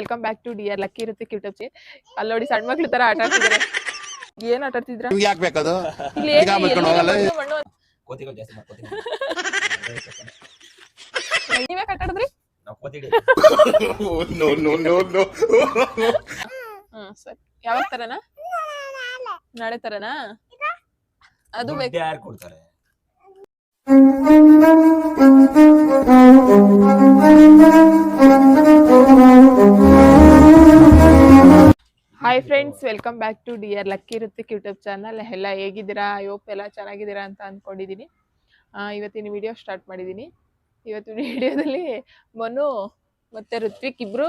Welcome back to dear lucky ಇರುತ್ತೆ ಕಿಟಪ್ಸಿ ಅಲ್ಲಿ ನೋಡಿ ಸಣ್ಣ ಮಕ್ಳು ತರ ಆಟ ಆಡ್ತಿದ್ದಾರೆ ಏನ್ ಆಟ ಆಡ್ತಿದ್ರ? ನಿಮ್ಗೆ ಯಾಕೆ ಬೇಕದು? ಇಲ್ಲಿ ಈಗ ಮಾಡ್ಕೊಂಡು ಹೋಗಲ್ಲ? ಮಣ್ಣು ಕೋತಿಗಳು ಜಾಸ್ತಿ ಮಾಡ್ಕೋತೀನಿ ನೀವೇ ಆಟ ಆಡಿದ್ರಿ? ನಾವು ಕೋತಿಡಿ ನೋ ನೋ ನೋ ನೋ. ಹ್ಮ್ ಸರಿ. ಯಾವಾಗ ತರನಾ? ನಾಳೆ ತರನಾ? ಅದು ಬೇಕು. ಯಾರು ಕೊಡ್ತಾರೆ? Hi friends welcome back to dear lucky Hrithik YouTube channel ಎಲ್ಲ ಹೇಗಿದ್ದೀರಾ? ಹೋಪ್ ಎಲ್ಲ ಚೆನ್ನಾಗಿದ್ದೀರಾ ಅಂತ ಅಂದ್ಕೊಂಡಿದ್ದೀನಿ ಇವತ್ತಿನ ವಿಡಿಯೋ ಸ್ಟಾರ್ಟ್ ಮಾಡಿದ್ದೀನಿ. ಇವತ್ತಿನ ವಿಡಿಯೋದಲ್ಲಿ ಮನು ಮತ್ತು ಋತ್ವಿಕ್ ಇಬ್ಬರು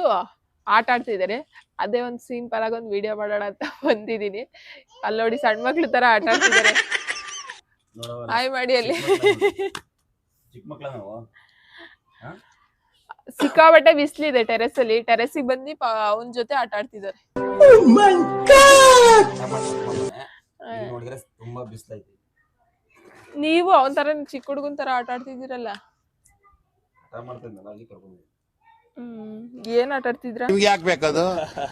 ಆಟ ಆಡ್ತಿದ್ದಾರೆ. ಅದೇ ಒಂದು ಸೀನ್ ಪರಾಗ ಒಂದು ವಿಡಿಯೋ ಮಾಡೋಣ ಅಂತ ಬಂದಿದ್ದೀನಿ. ಅಲ್ಲಿ ನೋಡಿ ಸಣ್ಣ ಮಕ್ಳು ಥರ ಆಟ ಆಡ್ತಿದ್ದಾರೆ. ಹಾಯ್ ಮಾಡಿ ಅಲ್ಲಿ. ಸಿಕ್ಕಾಬಟ್ಟೆ ಬಿಸಿಲಿದೆ ಟೆರೆಸ್ ಅಲ್ಲಿ ಟೆರೆಸಿಗೆ ಬಂದು ಅವನ ಜೊತೆ ಆಟ ಆಡ್ತಿದ್ದಾರೆ. ಈಗ ನೋಡಿದ್ರೆ ತುಂಬಾ ಬಿಸಿಲೈತಿ ನೀವು ಅವನ ತರ ಚಿಕ್ಕ ಹುಡುಗನ್ ತರ ಆಟ ಆಡ್ತಿದ್ದೀರಲ್ಲ? ಆಟ ಮಾಡ್ತಿದ್ನಲ್ಲ ಅಲ್ಲಿ ಕರ್ಕೊಂಡು ಹ್ಮ್ ಏನ್ ಆಟ ಆಡ್ತಿದ್ರ? ನಿಮ್ಗೆ ಯಾಕೆ ಬೇಕದು?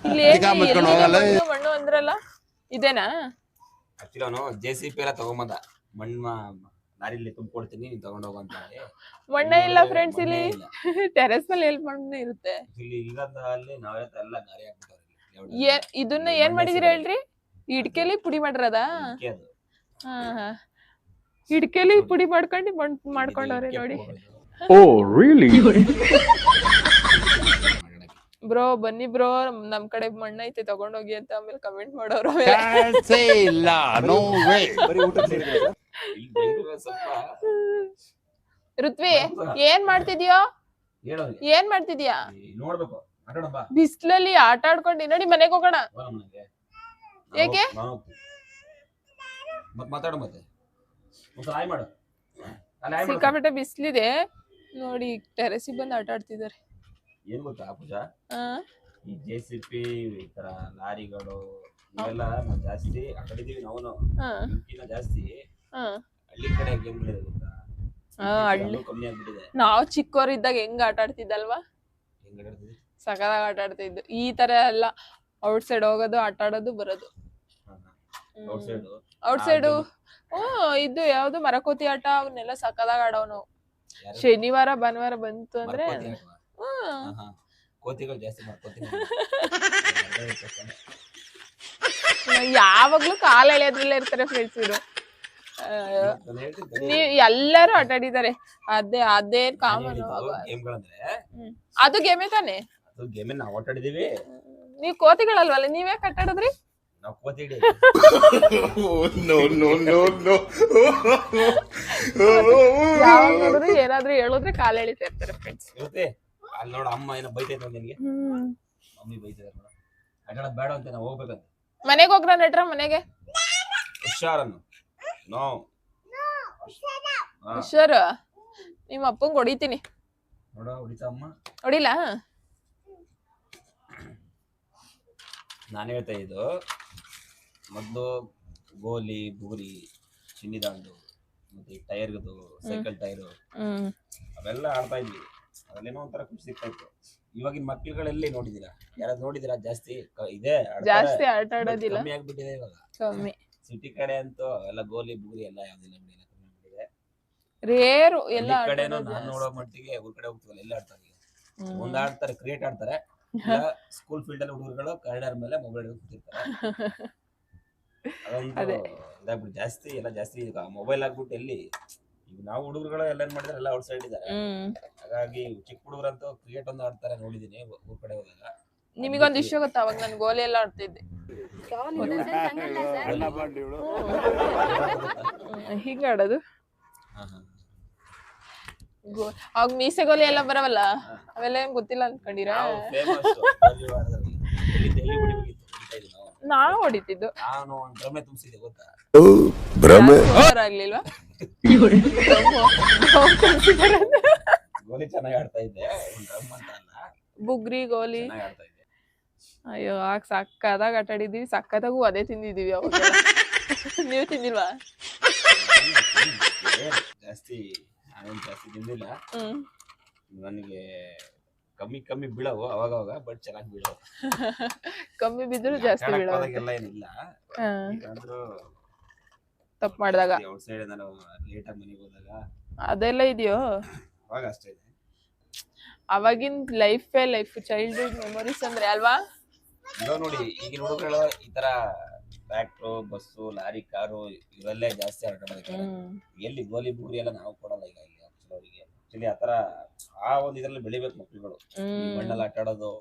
ಇಲ್ಲಿ ಈಗ ಏನ್- ಮುಚ್ಕೊಂಡು ಎಲ್ಲಿದೆ ಹೋಗಲ್ಲ? ಮಣ್ಣು ಮಣ್ಣು ಅಂದ್ರಲ್ಲ? ಇದೇನಾ? ಆಕ್ಚುಲಿ ಅವನು ಜೆ ಸಿ ಪಿ ಎಲ್ಲ ತಗೊಂಬಂದ. ಮಣ್ಣು ಲಾರಿಲಿ ತುಂಬಿಕೊಡ್ತೀನಿ ನೀನ್ ತಗೊಂಡ್ ಹೋಗು ಅಂತ ಹೇಳಿ. ಮಣ್ಣೆ ಇಲ್ಲ ಇಲ್ಲಿ ಫ್ರೆಂಡ್ಸ್ ಮಣ್ಣೇ ಇಲ್ಲಿ. ಟೆರೆಸ್ ಮೇಲೆ ಎಲ್ಲಿ ಮಣ್ಣು ಇರುತ್ತೆ. ಇಲ್ಲಿ ಇಲ್ಲದ ಅಲ್ಲಿ ನಾವೇ ಎಲ್ಲ ಗಾರಿ ಹಾಕ್ಬಿಟ್ಟವ್ರೆ ಏ- ಇದನ್ನ ಏನ್ ಮಾಡಿದಿರ ಹೇಳ್ರಿ? ಇಡ್ಕೆಲಿ ಪುಡಿ ಮಾಡಿರದ? ಇಡ್ಕೆಲಿ ಪುಡಿ ಮಾಡ್ಕೊಂಡು ಮಣ್ ಮಾಡ್ಕೊಂಡವ್ರೆ ನೋಡಿ. Oh really? ಬ್ರೋ ಬನ್ನಿ ಬ್ರೋ. ನಮ್ ಕಡೆ ಮಣ್ಣ ಐತೆ ತಗೊಂಡೋಗಿ ಅಂತ ಆಮೇಲೆ ಕಮೆಂಟ್ ಮಾಡೋರು ಇಲ್ಲ ನೋ ವೇ ಸ್ವಲ್ಪ ಋತ್ವಿ ಏನ್ ಮಾಡ್ತಿದ್ಯೋ? ಏನ್ ಮಾಡ್ತಿದ್ಯಾ? ನೋಡ್ಬೇಕು. ಬಿಸ್ಲಲ್ಲಿ ಆಟ ಆಡ್ಕೊಂಡು ನೋಡಿ ಮನೆಗೆ ಹೋಗೋಣ. ಏಕೆ? ಸಿಕ್ಕಾಪಟ್ಟೆ ಬಿಸ್ಲಿದೆ. ನೋಡಿ ಟೆರೆಸಿಗೆ ಬಂದು ಆಟ ಆಡ್ತಿದ್ದಾರೆ ಏನ್ ಗೊತ್ತಾ ಪೂಜಾ? ಈ ಜೆ ಸಿ ಪಿ ಈ ತರ ಲಾರಿಗಳು ಇವೆಲ್ಲ ಜಾಸ್ತಿ ಆ ಕಡೆ ಇದೀವಿ ನಾವು. ಜಾಸ್ತಿ. ಹಳ್ಳಿ ಕಡೆ ಗೇಮ್ಗಳಿದೆ ಗೊತ್ತಾ? ಆ, ಹಳ್ಳಿ. ಕಮ್ಮಿ ಆಗ್ಬಿಟ್ಟಿದೆ. ನಾವ್ ಚಿಕ್ಕವರಿದ್ದಾಗ ಹೆಂಗ್ ಆಟ ಆಡ್ತಿದ್ದಲ್ವಾ? ಹೆಂಗ್ ಆಡ್ತಿದ್ವಿ? ಸಕದಾಗ ಆಟ ಆಡ್ತಿದ್ದು. ಈ ತರ ಎಲ್ಲ ಔಟ್ ಸೈಡ್ ಹೋಗೋದು ಆಟ ಆಡೋದು ಬರೋದು. ಹಾ, ಹಾ. Outside? ಇದು ಯಾವ್ದು ಮರಕೋತಿ ಆಟ? ಅವನ್ನೆಲ್ಲ ಸಕದಾಗ ಆಡೋನು. ಶನಿವಾರ ಭಾನುವಾರ ಬಂತು ಅಂದ್ರೆ ಮರ್ಕೋತಿ ಅಲ್ವಾ? ಹ್ಮ್ ಹಾ, ಹಾ. ಕೋತಿಗಳು ಜಾಸ್ತಿ ಮಾಡ್ಕೋತೀನಿ ಯಾವಾಗ್ಲೂ ಕಾಲ ಎಳೆಯೋದ್ರಲ್ಲೇ ಇರ್ತಾರೆ ಫ್ರೆಂಡ್ಸ್ ಇವರು. ನೀವ್ ಎಲ್ಲರೂ ಆಟ ಆಡಿದ್ದಾರೆ ಅದೇ ಅದೇ ಕಾಮನ್ ಗೇಮ್ಗಳಂದ್ರೆ ಅದು ಗೇಮೇ ತಾನೆ? ಅದು ಗೇಮ್ ನಾವು ಆಟ ಆಡಿದೀವಿ ನೀವ್ ಕೋತಿಗಳಲ್ವಲ್ಲ ನೀವೇ ಕಟ್ಟಾಡಿದ್ರಿ ನಾವು ಕೋತಿ ನೋ ನೋ ನೋ ನೋ ಯಾವಾಗ ಏನಾದ್ರೂ ಹೇಳಿದ್ರೆ ಕಾಲ ಎಳಿತಾ ಇರ್ತಾರೆ ಫ್ರೆಂಡ್ಸ್ ಇರುತ್ತೆ. ಅಲ್ಲಿ ನೋಡ ಅಮ್ಮ ಏನೋ ಬೈತೈತೆ ನಿನ್ಗೆ. ಮಮ್ಮಿ ಬೈತಿದ್ದಾರೆ ನೋಡು. ಆಟ ಬೇಡ ಅಂತ ನಾವು ಹೋಗ್ಬೇಕಂತ. ಮನೆಗೆ ಹೋಗ್ರ ನೆಟ್ರ ಮನೆಗೆ? ಹುಷಾರನ್ನು. ನೋ ಹಾ ಹುಷಾರು ನಿಮ್ಮ ಅಪ್ಪಂಗ್ ಹೊಡಿತೀನಿ. ನೋಡ ಹೊಡಿತಾ ಅಮ್ಮ. ಹೊಡಿಲ್ಲ ನಾನು ಹೇಳ್ತಾ ಇದ್ದು ಮೊದಲು ಗೋಲಿ ಬೂರಿ ಚಿನ್ನಿದಾಂಡು ಮತ್ತೆ ಟೈರ್ದು ಸೈಕಲ್ ಟೈರ್ ಹ್ಮ್. ಅವೆಲ್ಲ ಆಡ್ತಾ ಇದ್ವಿ. ಅದ್ರಲ್ಲೇನೋ ಒಂಥರ ಖುಷಿ ಸಿಗ್ತಾ ಇತ್ತು ಇವಾಗಿನ ಮಕ್ಳುಗಳೆಲ್ಲಿ ನೋಡಿದೀರಾ? ಯಾರಾದ್ರೂ ನೋಡಿದೀರಾ? ಜಾಸ್ತಿ ಕ- ಇದೆ ಜಾಸ್ತಿ ಆಟ ಆಡೋದಿಲ್ಲ. ಕಮ್ಮಿ ಆಗ್ಬಿಟ್ಟಿದೆ ಇವಾಗ. ಕಮ್ಮಿ. ಸಿಟಿ ಕಡೆ ಅಂತೂ ಎಲ್ಲ ಗೋಲಿ ಬೂರಿ ಎಲ್ಲ ಯಾವ್ದಿಲ್ಲ ಬಿಡಿ ಎಲ್ಲ ಕಮ್ಮಿ ಆಗ್ಬಿಟ್ಟಿದೆ ರೇರು ಎಲ್ಲ ಹಳ್ಳಿ ಕಡೆನೂ ನಾನು ನೋಡೋ ಮಟ್ಟಿಗೆ ಊರ್ ಕಡೆ ಹೋಗ್ತೀವಲ್ಲ ಎಲ್ಲ ಆಡ್ತಾರೆ ಈಗ. ಒಂದ್ ಆಡ್ತಾರೆ ಕ್ರಿಕೆಟ್ ಆಡ್ತಾರೆ ಸ್ಕೂಲ್ ಫೀಲ್ಡ್ ಅಲ್ಲಿ ಹುಡುಗರುಗಳು ಕಾರಿಡಾರ್ ಮೇಲೆ ಮೊಬೈಲ್ ಕೂತಿರ್ತಾರೆ. ಅದೊಂದು ಅದೇ. ಜಾಸ್ತಿ ಎಲ್ಲ ಜಾಸ್ತಿ ಈಗ ಮೊಬೈಲ್ ಆಗ್ಬಿಟ್ಟು ಎಲ್ಲಿ ಈಗ ನಾವು ಹುಡುಗರುಗಳು ಎಲ್ಲ ಏನ್ ಮಾಡಿದ್ರೆ ಎಲ್ಲ ಔಟ್ ಸೈಡ್ ಹ್ಮ್. ಹಾಗಾಗಿ ಚಿಕ್ಕ ಹುಡುಗರಂತೂ ಕ್ರಿಕೆಟ್ ಒಂದು ಆಡ್ತಾರೆ ನೋಡಿದೀನಿ ಊರ್ ಕಡೆ ಹೋದಾಗ. ನಿಮಗೊಂದ್ ವಿಷಯ ಗೊತ್ತಾ? ಅವಾಗ ನಾನು ಗೋಲಿ ಎಲ್ಲ ಆಡ್ತಿದ್ದೆ. ಹಿಂಗ ಆಡೋದು? ಅವಾಗ ಮೀಸೆ ಗೋಲಿ ಎಲ್ಲ ಬರವಲ್ಲ? ಅವೆಲ್ಲ ಏನ್ ಗೊತ್ತಿಲ್ಲ ಅನ್ಕೊಂಡಿರ? ನಾ ಹೊಡಿತಿದ್ದು. ಆಗ್ಲಿಲ್ವಾ? ಗೋಲಿ ಚೆನ್ನಾಗಿ ಆಡ್ತಾ ಇದ್ದೆ ಬುಗ್ರಿ ಗೋಲಿ. ಅಯ್ಯೋ ಆಗ ಸಕ್ಕದಾಗ ಆಟ ಆಡಿದೀವಿ ಸಕ್ಕದಾಗೂ ಅದೇ ತಿಂದಿದೀವಿ ಅವಾಗ ನೀವು ತಿಂದಿಲ್ವಾ? ಜಾಸ್ತಿ ನಾನೇನ್ ಜಾಸ್ತಿ ತಿಂದಿಲ್ಲ. ಹ್ಮ್. ನನಗೆ ಕಮ್ಮಿ ಕಮ್ಮಿ ಬೀಳವು ಅವಾಗ ಅವಾಗ ಬಟ್ ಚೆನ್ನಾಗಿ ಬೀಳವು. ಕಮ್ಮಿ ಬಿದ್ರು ಜಾಸ್ತಿ ಬೀಳವು. ಅದಕ್ಕೆಲ್ಲ ಏನಿಲ್ಲ. ಆದ್ರೂ ತಪ್ಪು ಮಾಡಿದಾಗ. ಔಟ್ ಸೈಡ್ ನಾನು ಲೇಟ್ ಆಗಿ ಮನೆಗೆ ಹೋದಾಗ. ಅದೆಲ್ಲ ಇದೆಯೋ? ಅವಾಗ ಅಷ್ಟೇ ಅವಾಗಿನ ಲೈಫೇ ಲೈಫ್ ಚೈಲ್ಡ್ಹುಡ್ ಮೆಮೊರೀಸ್ ಅಂದ್ರೆ ಅಲ್ವಾ? ಇವಾಗ ನೋಡಿ ಈಗಿನ ಹುಡುಗರು ಈ ತರ ಟ್ರ್ಯಾಕ್ಟ್ರು ಬಸ್ಸು ಲಾರಿ ಕಾರು ಇವೆಲ್ಲೇ ಜಾಸ್ತಿ ಆಡ್ಕೊಳ್ಳೋದಕ್ಕೆ ಎಲ್ಲಿ ಗೋಲಿ ಬೂರಿ ಎಲ್ಲ ನಾವು ಕೊಡಲ್ಲ ಈಗ ಇಲ್ಲಿ ಆಕ್ಚುಲಿ ಅವರಿಗೆ. ಆಕ್ಚುಲಿ ಆತರ ಆ ಒಂದು ಇದ್ರಲ್ಲಿ ಬೆಳಿಬೇಕು ಮಕ್ಳುಗಳು. ಈ ಮಣ್ಣಲ್ಲಿ ಆಟ ಆಡೋದು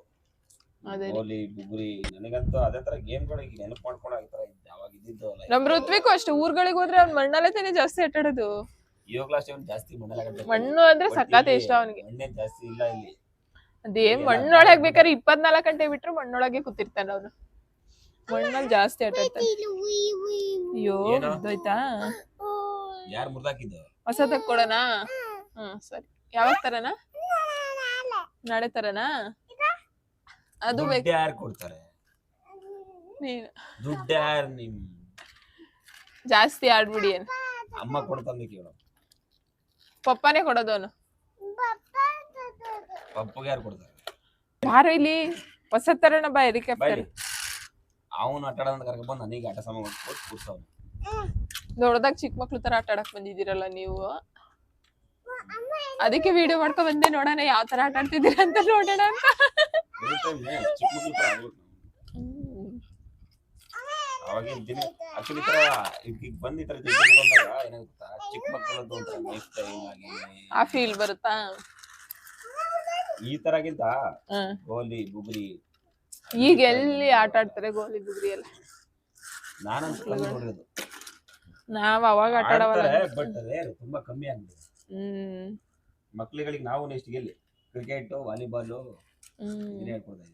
ಅದೇ ಗೋಲಿ ಬುಗುರಿ ನನಗಂತೂ ಅದೇ ತರ ಗೇಮ್ಗಳು ಈಗ ನೆನಪು ಮಾಡ್ಕೊಂಡು ಈ ತರ ಇದ್ದ ಅವಾಗ ಇದ್ದಿದ್ದು. ನಮ್ ಋತ್ವಿಕು ಅಷ್ಟೇ ಊರ್ಗಳಿಗೆ ಹೋದ್ರೆ ಅವ್ನ್ ಮಣ್ಣಲ್ಲೇ ತಾನೇ ಜಾಸ್ತಿ ಆಟಾಡೋದು ಇವಾಗ್ಲೂ ಅಷ್ಟೇ ಅವ್ನು ಜಾಸ್ತಿ ಮಣ್ಣಲ್ಲಿ ಆಟ ಆಡ್ತಾನೆ. ಮಣ್ಣು ಅಂದ್ರೆ ಸಕ್ಕತ್ತೆ ಸಖತ್ ಇಲ್ಲಿ ಇಷ್ಟ ಅವನಿಗೆ. ಮಣ್ಣೇ ಜಾಸ್ತಿ ಇಲ್ಲ ಇಲ್ಲಿ. ಅದೇನ್ ಮಣ್ಣೊಳಗ್ ಬೇಕಾದ್ರೆ ಇಪ್ಪತ್ನಾಲ್ಕು ಗಂಟೆ ಬಿಟ್ರು ಮಣ್ಣೊಳಗೆ ಕೂತಿರ್ತಾನ ಅವನು. ಮಣ್ಣಲ್ಲಿ ಜಾಸ್ತಿ ಆಟ ಆಡ್ತಾನೆ. ಅಯ್ಯೋ? ಬಿದ್ದೋಯ್ತಾ ಯಾರು ಮುರ್ದಾಕಿದ್ದು? ಹೊಸ ತಕ್ಕೊಡೋಣ ಹ್ಮ್ ಸರಿ. ಯಾವಾಗ ತರನಾ? ನಾಳೆ ತರನಾ? ಅದು ಬೇಕು. ಯಾರು ಕೊಡ್ತಾರೆ? ನೀನು. ದುಡ್ಡು ಯಾರು ನಿಮ್? ಜಾಸ್ತಿ ಆಡ್ಬಿಡಿ ಏನು ಅಮ್ಮ ಕೊಡ್ತಾನೆ ಕೇಳು. ಪಪ್ಪನೇ ಕೊಡೋದು ಅವನು. ಪಪ್ಪಗೆ ಯಾರು ಕೊಡ್ತಾರೆ? ಬಾರೋ ಇಲ್ಲಿ ಹೊಸ ತರಣ ಬಾ ಬೈಲಿ ಅವನು ಆಟ ಆಡೋದಂತ ಕರ್ಕೊಂಡ್ ಬಂದು ನನಗೆ ಆಟ ಸಾಮಾನು ಕೊಟ್ಟು ಕೂರ್ಸವ್ನು. ದೊಡ್ಡದಾಗ ಚಿಕ್ಕ ಮಕ್ಳು ತರ ಆಟ ಆಡಕ್ ಬಂದಿದ್ದೀರಲ್ಲ ನೀವು? ಅದಕ್ಕೆ ವಿಡಿಯೋ ಮಾಡ್ಕೊ ಬಂದೆ ನೋಡೋಣ ಯಾವ ತರ ಆಟ ಆಡ್ತಿದ್ದೀರ ಅಂತ ನೋಡೋಣ ಅಂತ. ಚಿಕ್ಕ ಮಕ್ಳು ತರ ಆಗ್ಬೇಕು ಅವಾಗಿನ ದಿನ ಆಕ್ಚುಲಿ ತರ ಈಗ ಬಂದ್ ಈ ತರ ದಿನ ಬಂದಾಗ ಏನಾಗುತ್ತಾ? ಚಿಕ್ಕ ಮಕ್ಕಳದ್ದು ಒಂಥರ ಲೈಫ್ ಸ್ಟೈಲ್ ಆಗಿ ಆ ಫೀಲ್ ಬರುತ್ತಾ? ಈ ತರ ಗಿಂತ ಗೋಲಿ ಬುಗ್ರಿ. ಈಗ ಎಲ್ಲಿ ಆಟ ಆಡ್ತಾರೆ ಗೋಲಿ ಬುಗ್ರಿ ಎಲ್ಲ? ನಾನಂತೂ ಕಮ್ಮಿ ನೋಡಿರೋದು. ನಾವ್ ಅವಾಗ ಆಟ ಆಡವಲ್ಲ. ಬಟ್ ಅದೇ ತುಂಬಾ ಕಮ್ಮಿ ಆಗಿದೆ ಹ್ಮ್. ಮಕ್ಳುಗಳಿಗೆ ನಾವು ನೆಕ್ಸ್ಟ್ ಗೆಲ್ಲಿ ಕ್ರಿಕೆಟ್ ವಾಲಿಬಾಲ್ ಹ್ಮ್. ಇದನ್ನೇ ಹೇಳ್ಕೊಡ್ತಾ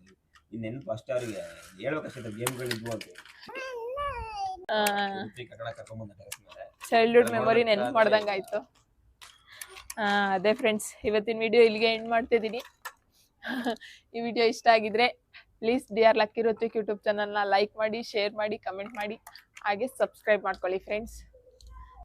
ನೆನಪು ಅಷ್ಟೇ ಅವರಿಗೆ. ಹೇಳ್ಬೇಕಷ್ಟೇ ಗೇಮ್ಗಳು ಇದ್ವು ಅಂತ. ಕಟ್ಟಡ ಕರ್ಕೊಂಡ್ಬಂದ ಟೆರೆಸ್ ಮೇಲೆ ಚೈಲ್ಡ್ಹುಡ್ ಮೆಮೊರಿ ನೆನ್ಪು ಮಾಡ್ದಂಗ ಆಯ್ತು ಆ, ಅದೇ ಫ್ರೆಂಡ್ಸ್ ಇವತ್ತಿನ ವಿಡಿಯೋ ಇಲ್ಲಿಗೆ ಎಂಡ್ ಮಾಡ್ತಿದ್ದೀನಿ. ಈ ವಿಡಿಯೋ ಇಷ್ಟ ಆಗಿದ್ರೆ please D R lucky YouTube ಚಾನಲ್ನ ಲೈಕ್ ಮಾಡಿ ಶೇರ್ ಮಾಡಿ ಕಮೆಂಟ್ ಮಾಡಿ, ಹಾಗೆ ಸಬ್ಸ್ಕ್ರೈಬ್ ಮಾಡ್ಕೊಳ್ಳಿ ಫ್ರೆಂಡ್ಸ್